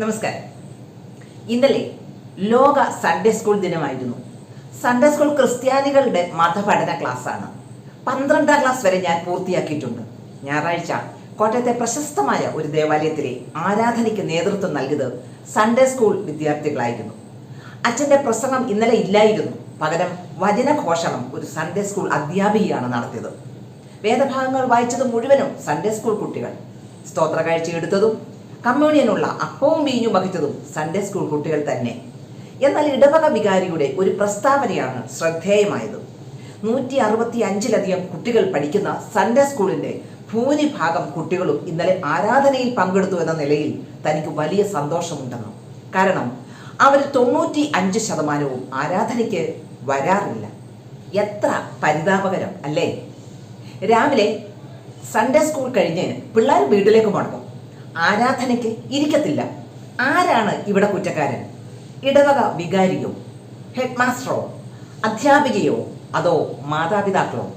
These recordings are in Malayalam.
നമസ്കാരം. ഇന്നലെ ലോക സൺഡേ സ്കൂൾ ദിനമായിരുന്നു. സൺഡേ സ്കൂൾ ക്രിസ്ത്യാനികളുടെ മതപഠന ക്ലാസ്സാണ്. പന്ത്രണ്ടാം ക്ലാസ് വരെ ഞാൻ പൂർത്തിയാക്കിയിട്ടുണ്ട്. ഞായറാഴ്ച കോട്ടയത്തെ പ്രശസ്തമായ ഒരു ദേവാലയത്തിലെ ആരാധനയ്ക്ക് നേതൃത്വം നൽകിയത് സൺഡേ സ്കൂൾ വിദ്യാർത്ഥികളായിരുന്നു. അച്ഛന്റെ പ്രസംഗം ഇന്നലെ ഇല്ലായിരുന്നു. പകരം വചനഘോഷണം ഒരു സൺഡേ സ്കൂൾ അധ്യാപികയാണ് നടത്തിയത്. വേദഭാഗങ്ങൾ വായിച്ചത് മുഴുവനും സൺഡേ സ്കൂൾ കുട്ടികൾ. സ്തോത്ര കാഴ്ച എടുത്തതും കമ്മ്യൂണിയനുള്ള അപ്പവും വീഞ്ഞും വഹിച്ചതും സൺഡേ സ്കൂൾ കുട്ടികൾ തന്നെ. എന്നാൽ ഇടവക വികാരിയുടെ ഒരു പ്രസ്താവനയാണ് ശ്രദ്ധേയമായത്. നൂറ്റി അറുപത്തി അഞ്ചിലധികം കുട്ടികൾ പഠിക്കുന്ന സൺഡേ സ്കൂളിന്റെ ഭൂരിഭാഗം കുട്ടികളും ഇന്നലെ ആരാധനയിൽ പങ്കെടുത്തു എന്ന നിലയിൽ തനിക്ക് വലിയ സന്തോഷമുണ്ടെന്നും. കാരണം അവർ തൊണ്ണൂറ്റി അഞ്ച് ശതമാനവും ആരാധനയ്ക്ക് വരാറില്ല. എത്ര പരിതാപകരം അല്ലേ? രാവിലെ സൺഡേ സ്കൂൾ കഴിഞ്ഞ് പിള്ളേർ വീട്ടിലേക്ക് മടങ്ങും. ആരാധനയ്ക്ക് ഇരിക്കത്തില്ല. ആരാണ് ഇവിടെ കുറ്റക്കാരൻ? ഇടവക വികാരിയോ ഹെഡ് മാസ്റ്ററോ അധ്യാപികയോ അതോ മാതാപിതാക്കളോ?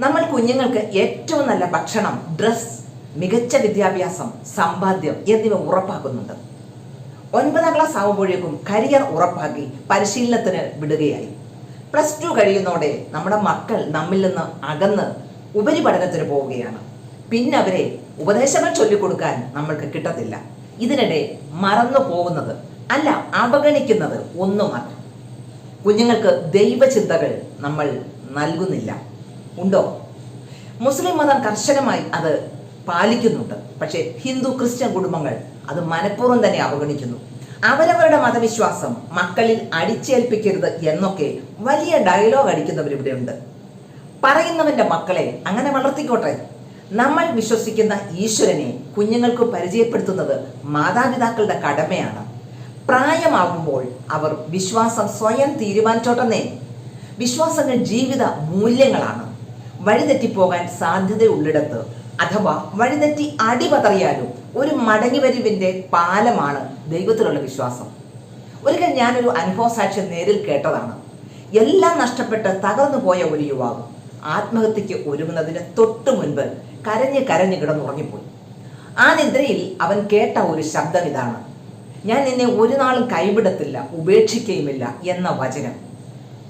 നമ്മൾ കുഞ്ഞുങ്ങൾക്ക് ഏറ്റവും നല്ല ഭക്ഷണം ഡ്രസ് മികച്ച വിദ്യാഭ്യാസം സമ്പാദ്യം എന്നിവ ഉറപ്പാക്കുന്നുണ്ട്. ഒൻപതാം ക്ലാസ് ആകുമ്പോഴേക്കും കരിയർ ഉറപ്പാക്കി പരിശീലനത്തിന് വിടുകയായി. പ്ലസ് ടു കഴിയുന്നതോടെ നമ്മുടെ മക്കൾ നമ്മിൽ നിന്ന് അകന്ന് ഉപരിപഠനത്തിന് പോവുകയാണ്. പിന്നെ അവരെ ഉപദേശങ്ങൾ ചൊല്ലിക്കൊടുക്കാൻ നമ്മൾക്ക് കിട്ടത്തില്ല. ഇതിനിടെ മറന്നു പോകുന്നത് അല്ല അവഗണിക്കുന്നത് ഒന്നുമല്ല. കുഞ്ഞുങ്ങൾക്ക് ദൈവചിന്തകൾ നമ്മൾ നൽകുന്നില്ല. ഉണ്ടോ? മുസ്ലിം മതം കർശനമായി അത് പാലിക്കുന്നുണ്ട്. പക്ഷേ ഹിന്ദു ക്രിസ്ത്യൻ കുടുംബങ്ങൾ അത് മനഃപൂർവം തന്നെ അവഗണിക്കുന്നു. അവരവരുടെ മതവിശ്വാസം മക്കളിൽ അടിച്ചേൽപ്പിക്കരുത് എന്നൊക്കെ വലിയ ഡയലോഗ് അടിക്കുന്നവരിവിടെയുണ്ട്. പറയുന്നവന്റെ മക്കളെ അങ്ങനെ വളർത്തിക്കോട്ടെ. നമ്മൾ വിശ്വസിക്കുന്ന ഈശ്വരനെ കുഞ്ഞുങ്ങൾക്ക് പരിചയപ്പെടുത്തുന്നത് മാതാപിതാക്കളുടെ കടമയാണ്. പ്രായമാകുമ്പോൾ അവർ വിശ്വാസം സ്വയം തീരുമാനിച്ചോട്ടെന്നേ. വിശ്വാസങ്ങൾ ജീവിത മൂല്യങ്ങളാണ്. വഴിതെറ്റിപ്പോകാൻ സാധ്യതയുള്ളിടത്ത് അഥവാ വഴിതെറ്റി അടിപതറിയാലും ഒരു മടങ്ങിവരിവിന്റെ പാലമാണ് ദൈവത്തിലുള്ള വിശ്വാസം. ഒരിക്കൽ ഞാനൊരു അനുഭവ സാക്ഷ്യം നേരിൽ കേട്ടതാണ്. എല്ലാം നഷ്ടപ്പെട്ട് തകർന്നു പോയ ഒരു യുവാവ് ആത്മഹത്യക്ക് ഒരുങ്ങുന്നതിന് തൊട്ടു മുൻപ് കരഞ്ഞ് കരഞ്ഞ് കിടന്നുറങ്ങിപ്പോയി. ആ നിദ്രയിൽ അവൻ കേട്ട ഒരു ശബ്ദം ഇതാണ്. ഞാൻ നിന്നെ ഒരു നാളും കൈവിടത്തില്ല ഉപേക്ഷിക്കുകയുമില്ല എന്ന വചനം.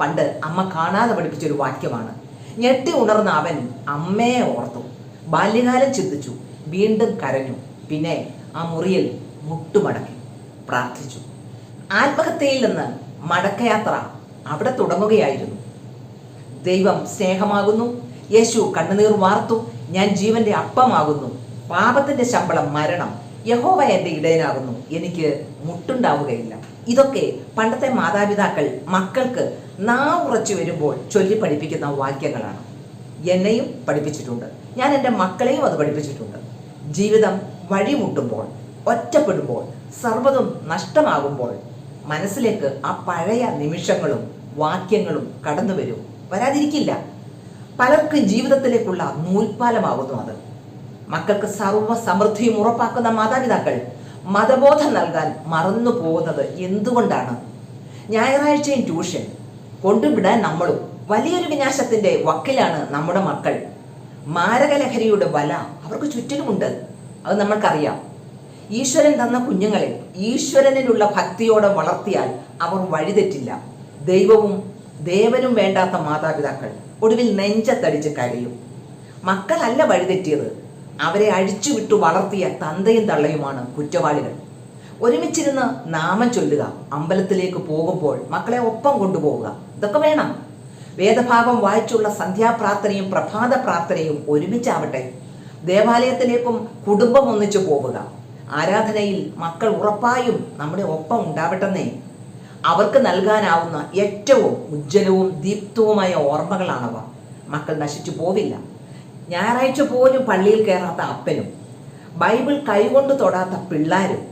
പണ്ട് അമ്മ കാണാതെ പഠിപ്പിച്ചൊരു വാക്യമാണ്. ഞെട്ടി ഉണർന്ന അവൻ അമ്മയെ ഓർത്തു. ബാല്യകാലം ചിന്തിച്ചു വീണ്ടും കരഞ്ഞു. പിന്നെ ആ മുറിയിൽ മുട്ടുമടക്കി പ്രാർത്ഥിച്ചു. ആത്മഹത്യയിൽ നിന്ന് മടക്കയാത്ര അവിടെ തുടങ്ങുകയായിരുന്നു. ദൈവം സ്നേഹമാകുന്നു. യേശു കണ്ണുനീർ വാർത്തു. ഞാൻ ജീവന്റെ അപ്പമാകുന്നു. പാപത്തിന്റെ ശമ്പളം മരണം. യഹോവ എന്റെ ഇടയനാകുന്നു. എനിക്ക് മുട്ടുണ്ടാവുകയില്ല. ഇതൊക്കെ പണ്ടത്തെ മാതാപിതാക്കൾ മക്കൾക്ക് നാ ഉറച്ചു വരുമ്പോൾ ചൊല്ലി പഠിപ്പിക്കുന്ന വാക്യങ്ങളാണ്. എന്നെയും പഠിപ്പിച്ചിട്ടുണ്ട്. ഞാൻ എന്റെ മക്കളെയും അത് പഠിപ്പിച്ചിട്ടുണ്ട്. ജീവിതം വഴിമുട്ടുമ്പോൾ ഒറ്റപ്പെടുമ്പോൾ സർവതും നഷ്ടമാകുമ്പോൾ മനസ്സിലേക്ക് ആ പഴയ നിമിഷങ്ങളും വാക്യങ്ങളും കടന്നു വരും വരാതിരിക്കില്ല. പലർക്കും ജീവിതത്തിലേക്കുള്ള നൂൽപാലമാകുന്നു അത്. മക്കൾക്ക് സർവ സമൃദ്ധിയും ഉറപ്പാക്കുന്ന മാതാപിതാക്കൾ മതബോധം നൽകാൻ മറന്നു പോകുന്നത് എന്തുകൊണ്ടാണ്? ഞായറാഴ്ചയും ട്യൂഷൻ കൊണ്ടുവിടാൻ നമ്മളും. വലിയൊരു വിനാശത്തിന്റെ വക്കിലാണ് നമ്മുടെ മക്കൾ. മാരകലഹരിയുടെ വല അവർക്ക് ചുറ്റിലുമുണ്ട്. അത് നമ്മൾക്കറിയാം. ഈശ്വരൻ തന്ന കുഞ്ഞുങ്ങളെ ഈശ്വരനിലുള്ള ഭക്തിയോടെ വളർത്തിയാൽ അവർ വഴിതെറ്റില്ല. ദൈവവും ദേവനും വേണ്ടാത്ത മാതാപിതാക്കൾ ഒടുവിൽ നെഞ്ചത്തടിച്ച് കരയും. മക്കളല്ല വഴിതെറ്റിയത്. അവരെ അഴിച്ചുവിട്ടു വളർത്തിയ തന്തയും തള്ളയുമാണ് കുറ്റവാളികൾ. ഒരുമിച്ചിരുന്ന് നാമം ചൊല്ലുക അമ്പലത്തിലേക്ക് പോകുമ്പോൾ മക്കളെ ഒപ്പം കൊണ്ടുപോവുക. ഇതൊക്കെ വേണം. വേദഭാഗം വായിച്ചുള്ള സന്ധ്യാപ്രാർത്ഥനയും പ്രഭാത പ്രാർത്ഥനയും ഒരുമിച്ചാവട്ടെ ദേവാലയത്തിലേക്കും കുടുംബം ഒന്നിച്ചു പോവുക. ആരാധനയിൽ മക്കൾ ഉറപ്പായും നമ്മുടെ ഒപ്പം ഉണ്ടാവട്ടെന്നേ അവർക്ക് നൽകാനാവുന്ന ഏറ്റവും ഉജ്ജ്വലവും ദീപ്തവുമായ ഓർമ്മകളാണവ. മക്കൾ നശിച്ചു പോവില്ല. ഞായറാഴ്ച പോലും പള്ളിയിൽ കയറാത്ത അപ്പനും ബൈബിൾ കൈകൊണ്ട് തൊടാത്ത പിള്ളാരും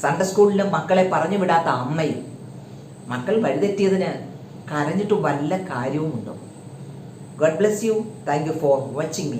സൺഡേ സ്കൂളിലും മക്കളെ പറഞ്ഞു വിടാത്ത അമ്മയും. മക്കൾ വഴിതെറ്റിയതിന് കരഞ്ഞിട്ട് വല്ല കാര്യവുമുണ്ടോ? God bless you thank you for watching me